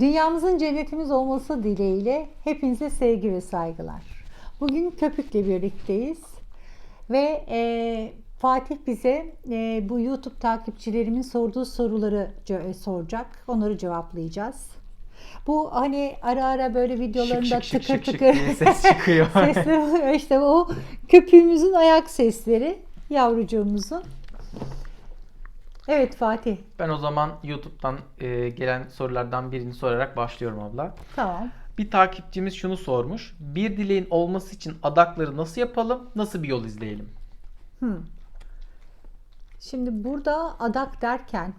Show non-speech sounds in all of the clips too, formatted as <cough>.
Dünyamızın cennetimiz olması dileğiyle hepinize sevgi ve saygılar. Bugün Köpük'le birlikteyiz ve e, Fatih bize e, bu YouTube takipçilerimin sorduğu soruları ce- soracak. Onları cevaplayacağız. Bu hani ara ara böyle videolarında Şık şık tıkır şık şık tıkır diye ses çıkıyor. <laughs> sesler oluyor. İşte o köpüğümüzün ayak sesleri yavrucuğumuzun. Evet Fatih. Ben o zaman YouTube'dan e, gelen sorulardan birini sorarak başlıyorum abla. Tamam. Bir takipçimiz şunu sormuş. Bir dileğin olması için adakları nasıl yapalım? Nasıl bir yol izleyelim? Hmm. Şimdi burada adak derken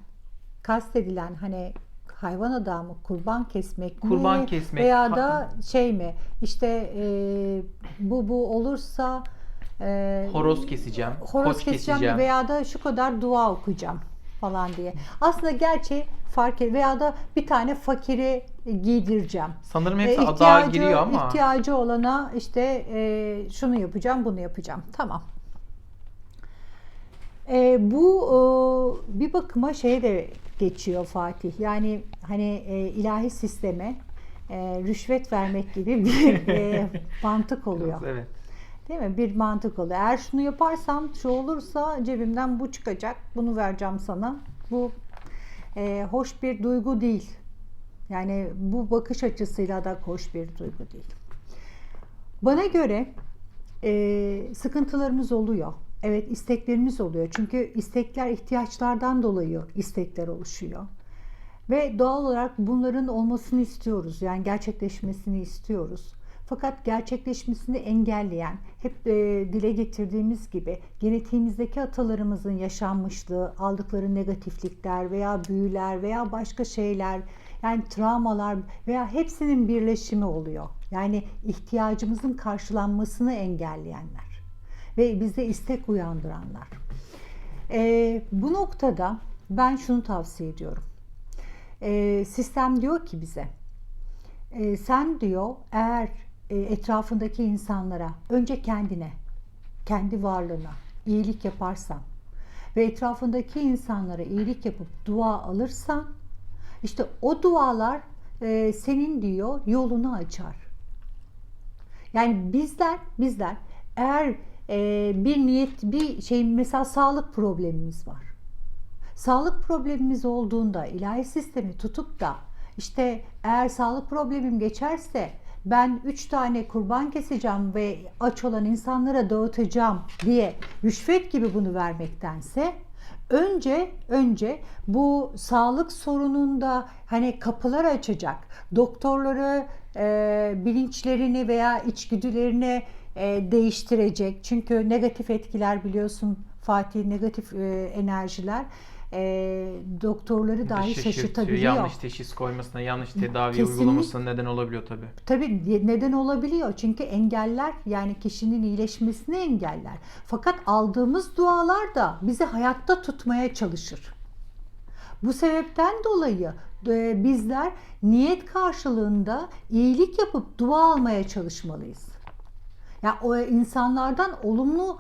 kastedilen hani hayvan adağı mı, kurban kesmek mi Kurban kesmek, veya da şey mi işte e, bu bu olursa e, Horoz keseceğim, horoz koç keseceğim keseceğim. veya da şu kadar dua okuyacağım falan diye. Aslında gerçi fark et veya da bir tane fakiri giydireceğim. Sanırım E, hepsi adağa ihtiyacı, giriyor ama ihtiyacı olana işte e, şunu yapacağım, bunu yapacağım. Tamam. E, bu e, bir bakıma şeye de geçiyor Fatih. Yani hani e, ilahi sisteme e, rüşvet vermek gibi bir e, <laughs> mantık oluyor. evet. Değil mi? Bir mantık oluyor. Eğer şunu yaparsam şu olursa cebimden bu çıkacak. Bunu vereceğim sana. Bu e, hoş bir duygu değil. Yani bu bakış açısıyla da hoş bir duygu değil. Bana göre e, sıkıntılarımız oluyor. Evet isteklerimiz oluyor. Çünkü istekler ihtiyaçlardan dolayı istekler oluşuyor. Ve doğal olarak bunların olmasını istiyoruz. Yani gerçekleşmesini istiyoruz. Fakat gerçekleşmesini engelleyen, hep e, dile getirdiğimiz gibi genetiğimizdeki atalarımızın yaşanmışlığı, aldıkları negatiflikler veya büyüler veya başka şeyler, yani travmalar veya hepsinin birleşimi oluyor. Yani ihtiyacımızın karşılanmasını engelleyenler ve bize istek uyandıranlar. E, bu noktada ben şunu tavsiye ediyorum. E, sistem diyor ki bize, e, sen diyor eğer etrafındaki insanlara, önce kendine, kendi varlığına iyilik yaparsan ve etrafındaki insanlara iyilik yapıp dua alırsan, işte o dualar e, senin diyor yolunu açar. Yani bizler, bizler eğer e, bir niyet, bir şey mesela sağlık problemimiz var. Sağlık problemimiz olduğunda ilahi sistemi tutup da işte eğer sağlık problemim geçerse ben üç tane kurban keseceğim ve aç olan insanlara dağıtacağım diye rüşvet gibi bunu vermektense önce önce bu sağlık sorununda hani kapılar açacak doktorları e, bilinçlerini veya içgüdülerini e, değiştirecek. Çünkü negatif etkiler biliyorsun Fatih negatif e, enerjiler e, doktorları dahi Şaşırtıyor. şaşırtabiliyor. Yanlış teşhis koymasına, yanlış tedavi Kesinlikle. uygulamasına neden olabiliyor tabii. Tabii neden olabiliyor? Çünkü engeller yani kişinin iyileşmesini engeller. Fakat aldığımız dualar da bizi hayatta tutmaya çalışır. Bu sebepten dolayı bizler niyet karşılığında iyilik yapıp dua almaya çalışmalıyız. Yani o insanlardan olumlu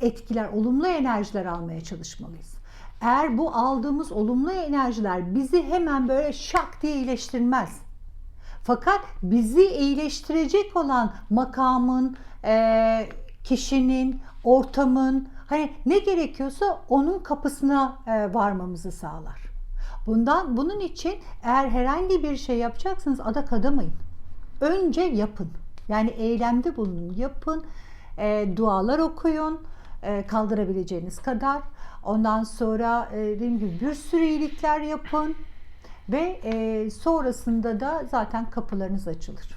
etkiler, olumlu enerjiler almaya çalışmalıyız. Eğer bu aldığımız olumlu enerjiler bizi hemen böyle şak diye iyileştirmez. Fakat bizi iyileştirecek olan makamın, e, kişinin, ortamın, hani ne gerekiyorsa onun kapısına e, varmamızı sağlar. Bundan bunun için eğer herhangi bir şey yapacaksınız adak adamayın. Önce yapın. Yani eylemde bulunun, yapın. E, dualar okuyun, e, kaldırabileceğiniz kadar. Ondan sonra e, dediğim gibi bir sürü iyilikler yapın. Ve e, sonrasında da zaten kapılarınız açılır.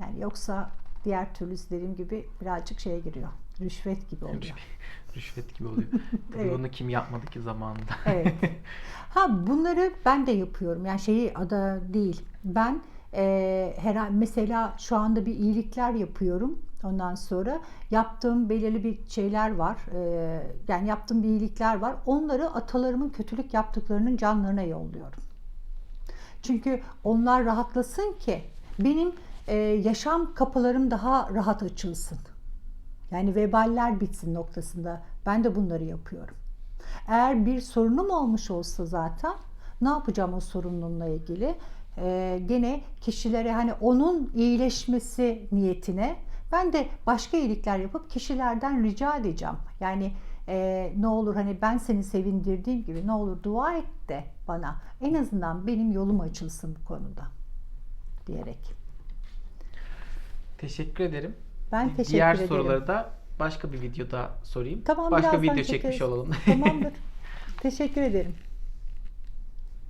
Yani yoksa diğer türlü dediğim gibi birazcık şeye giriyor. Rüşvet gibi oluyor. <laughs> Rüşvet gibi oluyor. <laughs> Tabii Evet. bunu kim yapmadı ki zamanında. Evet. <laughs> Ha bunları ben de yapıyorum. Yani şeyi ada değil. Ben e, her mesela şu anda bir iyilikler yapıyorum. Ondan sonra yaptığım belirli bir şeyler var. E, yani yaptığım bir iyilikler var. Onları atalarımın kötülük yaptıklarının canlarına yolluyorum. Çünkü onlar rahatlasın ki benim e, yaşam kapılarım daha rahat açılsın. Yani veballer bitsin noktasında. Ben de bunları yapıyorum. Eğer bir sorunum olmuş olsa zaten ne yapacağım o sorunumla ilgili? e, gene kişilere hani onun iyileşmesi niyetine ben de başka iyilikler yapıp kişilerden rica edeceğim. Yani e, ne olur hani ben seni sevindirdiğim gibi ne olur dua et de bana en azından benim yolum açılsın bu konuda diyerek. Teşekkür ederim. Ben teşekkür Diğer ederim. soruları da başka bir videoda sorayım. Tamam, başka video çekeriz. çekmiş olalım. Tamamdır. <laughs> Teşekkür ederim.